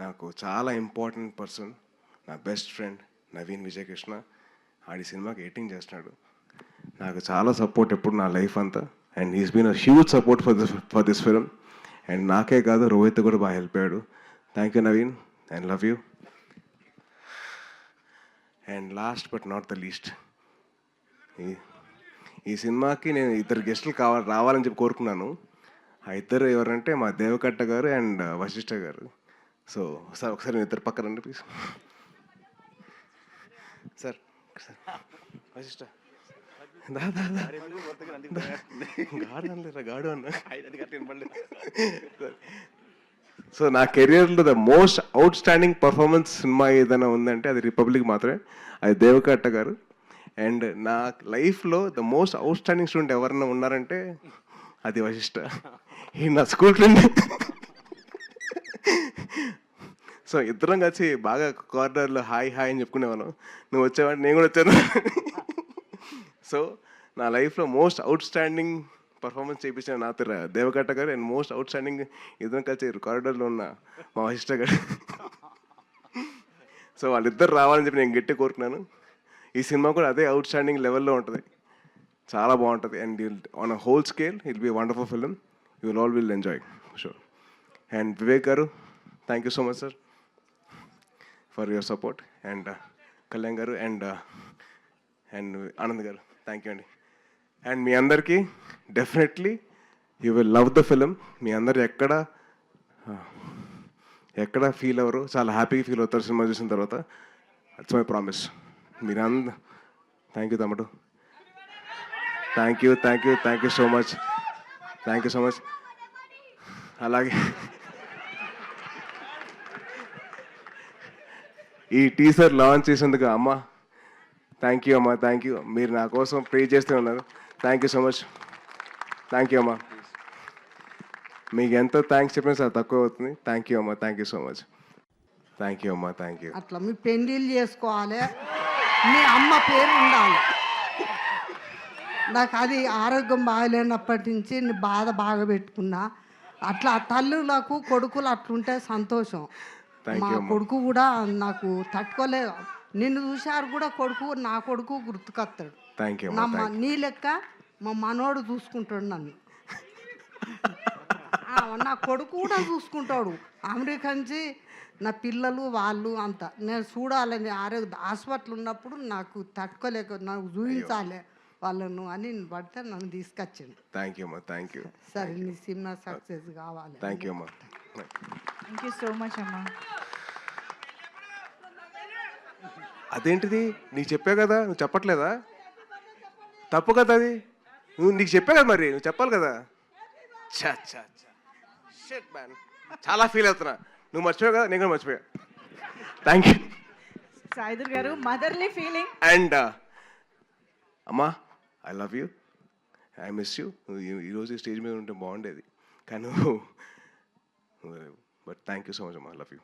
నాకు చాలా important person నా బెస్ట్ ఫ్రెండ్ నవీన్ విజయకృష్ణ. ఆడి సినిమాకి ఎడిటింగ్ చేస్తున్నాడు. నాకు చాలా సపోర్ట్ ఎప్పుడు నా లైఫ్ అంతా. And is been a huge support for this for this film and నాకే కాదు రోహిత్ కూడా బాగా హెల్ప్ అయ్యాడు. Thank you Naveen. And love you and last but not the least ఈ ఈ సినిమాకి నేను ఇద్దరు గెస్టులు కావాలి రావాలని చెప్పి కోరుకున్నాను. ఆ ఇద్దరు ఎవరంటే మా దేవకట్ట గారు అండ్ వశిష్ఠ గారు. సో సార్ ఒకసారి నేను ఇద్దరు పక్కన రండి ప్లీజ్ సార్ సార్. గాడు అనలేరా గాడు అన్న. సో నా కెరియర్లో the most outstanding performance cinema ఏదైనా ఉందంటే అది రిపబ్లిక్ మాత్రమే. అది దేవకట్ట గారు. అండ్ నా లైఫ్లో the most outstanding student ఎవరైనా ఉన్నారంటే అది వశిష్ట ఈ నా స్కూల్ ఫ్రెండ్. సో ఇద్దరం కలిసి బాగా కార్నర్లో హాయ్ హాయ్ అని చెప్పుకునేవాళ్ళం. నువ్వు వచ్చావంటే నేను కూడా వచ్చాను. సో నా లైఫ్లో మోస్ట్ అవుట్ స్టాండింగ్ పర్ఫార్మెన్స్ చేయించిన నాతర దేవకట్ట గారు అండ్ మోస్ట్ అవుట్ స్టాండింగ్ ఇద్దరం కలిసి కారిడార్లో ఉన్న మా వశిష్ట గారు. సో వాళ్ళిద్దరు రావాలని చెప్పి నేను గట్టి కోరుకున్నాను. ఈ సినిమా కూడా అదే అవుట్ స్టాండింగ్ లెవెల్లో ఉంటుంది. చాలా బాగుంటుంది. And on a whole scale it'll be wonderful film you will all will enjoy sure and Vivek garu thank you so much sir for your support and Kalyan garu and and Anand garu thank you అండి and మీ అందరికీ definitely you will love the film మీ అందరు ఎక్కడ ఎక్కడ feel అవ్వరు చాలా హ్యాపీగా feel అవుతారు సినిమా చూసిన తర్వాత. ఇట్స్ మై ప్రామిస్ మీరు అంద థ్యాంక్ యూ తమ్ముడు. Thank you thank you thank you so much thank you so much అలాగే ఈ టీసర్ లాంచ్ చేసేందుకు అమ్మ థ్యాంక్ యూ అమ్మా థ్యాంక్ యూ మీరు నా కోసం ప్రే చేస్తూ ఉన్నారు. Thank you so much thank you అమ్మా. మీకు ఎంతో థ్యాంక్స్ చెప్పినా సార్ తక్కువ అవుతుంది. థ్యాంక్ యూ అమ్మా thank you so much thank you అమ్మా థ్యాంక్ యూ అట్లా మీ పెళ్ళిళ్ళు చేసుకోవాలి. మీ అమ్మ పేరు ఉండాలి. నాకు అది ఆరోగ్యం బాగలేనప్పటి నుంచి బాధ బాగా పెట్టుకున్నా. అట్లా తల్లులకు కొడుకులు అట్లుంటే సంతోషం. మా. కొడుకు కూడా నాకు తట్టుకోలే నిన్ను చూశారు కూడా కొడుకు నా కొడుకు గుర్తుకొస్తాడు. థ్యాంక్ యూ నా లెక్క మా మనోడు చూసుకుంటాడు నన్ను. నా కొడుకు కూడా చూసుకుంటాడు. అమెరికా నుంచి నా పిల్లలు వాళ్ళు అంత. నేను చూడాలని ఆరోగ్య హాస్పిటల్ ఉన్నప్పుడు నాకు తట్టుకోలేక నాకు చూపించాలి వాళ్ళను అని పడితే నన్ను తీసుకొచ్చిండు. థ్యాంక్ యూ అమ్మా థ్యాంక్ యూ సరే నీ సినిమా సక్సెస్ కావాలి థ్యాంక్ యూ అమ్మా. థ్యాంక్ యూ సో మచ్ అమ్మా. అదేంటిది? నీకు చెప్పా కదా నువ్వు చెప్పట్లేదా? తప్పు కదా అది? నువ్వు నీకు చెప్పా కదా మరి నువ్వు చెప్పాలి కదా? ఛా ఛా షట్ మ్యాన్ చాలా ఫీల్ అవుతున్నా. నువ్వు మర్చిపోయావు కదా నేను కూడా మర్చిపోయా. Thank you Saidhur garu motherly feeling and అమ్మా I love you I miss you ఈరోజు స్టేజ్ మీద ఉంటే బాగుండేది. కానీ But thank you so much, Amma. I love you.